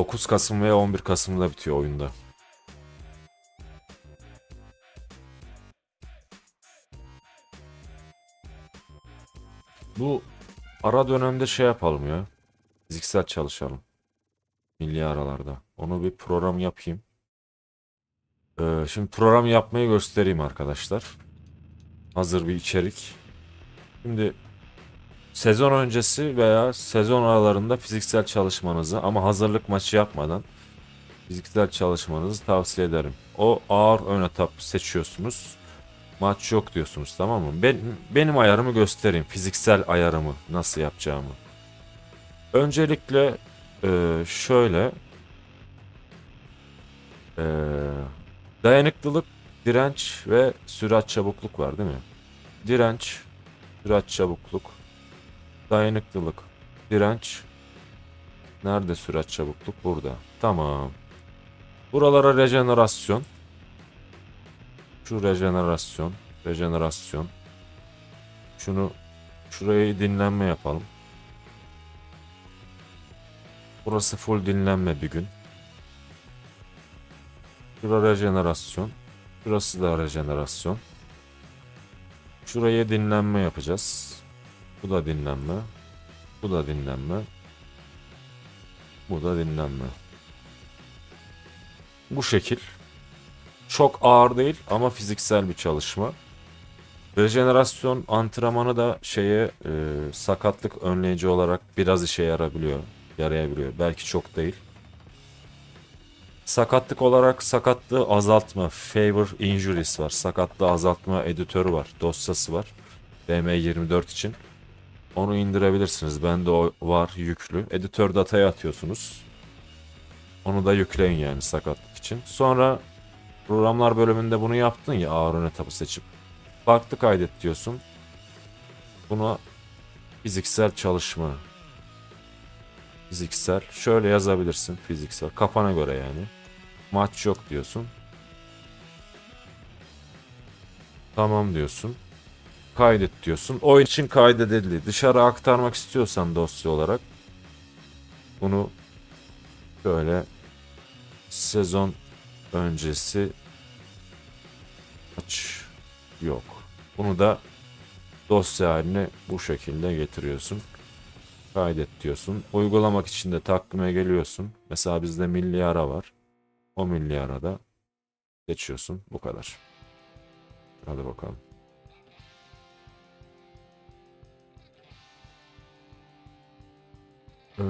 9 Kasım veya 11 Kasım'da bitiyor oyunda. Bu ara dönemde şey yapalım ya. Fiziksel çalışalım. Milli aralarda. Onu bir program yapayım. Ee, şimdi program yapmayı göstereyim arkadaşlar. Hazır bir içerik. Şimdi sezon öncesi veya sezon aralarında fiziksel çalışmanızı ama hazırlık maçı yapmadan fiziksel çalışmanızı tavsiye ederim. O ağır ön etap seçiyorsunuz. Maç yok diyorsunuz tamam mı? Ben, benim ayarımı göstereyim. Fiziksel ayarımı nasıl yapacağımı. Öncelikle e, şöyle e, dayanıklılık, direnç ve sürat çabukluk var değil mi? Direnç, sürat çabukluk, dayanıklılık, direnç. Nerede sürat çabukluk? Burada. Tamam. Buralara rejenerasyon. Şu rejenerasyon, rejenerasyon. Şunu şurayı dinlenme yapalım. Burası full dinlenme bir gün. Şura rejenerasyon. Şurası da rejenerasyon. Şuraya dinlenme yapacağız. Bu da dinlenme. Bu da dinlenme. Bu da dinlenme. Bu şekil. Çok ağır değil ama fiziksel bir çalışma. Rejenerasyon antrenmanı da şeye e, sakatlık önleyici olarak biraz işe yarabiliyor. Yarayabiliyor. Belki çok değil. Sakatlık olarak sakatlığı azaltma, favor injuries var. Sakatlığı azaltma editörü var. Dosyası var. DM24 için. Onu indirebilirsiniz. Bende o var yüklü. Editör dataya atıyorsunuz. Onu da yükleyin yani sakatlık için. Sonra programlar bölümünde bunu yaptın ya ağır ön etabı seçip. Farklı kaydet diyorsun. Buna fiziksel çalışma. Fiziksel. Şöyle yazabilirsin fiziksel. Kafana göre yani. Maç yok diyorsun. Tamam diyorsun. Kaydet diyorsun. Oyun için kaydedildi. Dışarı aktarmak istiyorsan dosya olarak bunu şöyle sezon öncesi maç yok. Bunu da dosya haline bu şekilde getiriyorsun. Kaydet diyorsun. Uygulamak için de takvime geliyorsun. Mesela bizde milli ara var. O milli arada seçiyorsun. Bu kadar. Hadi bakalım. Ee,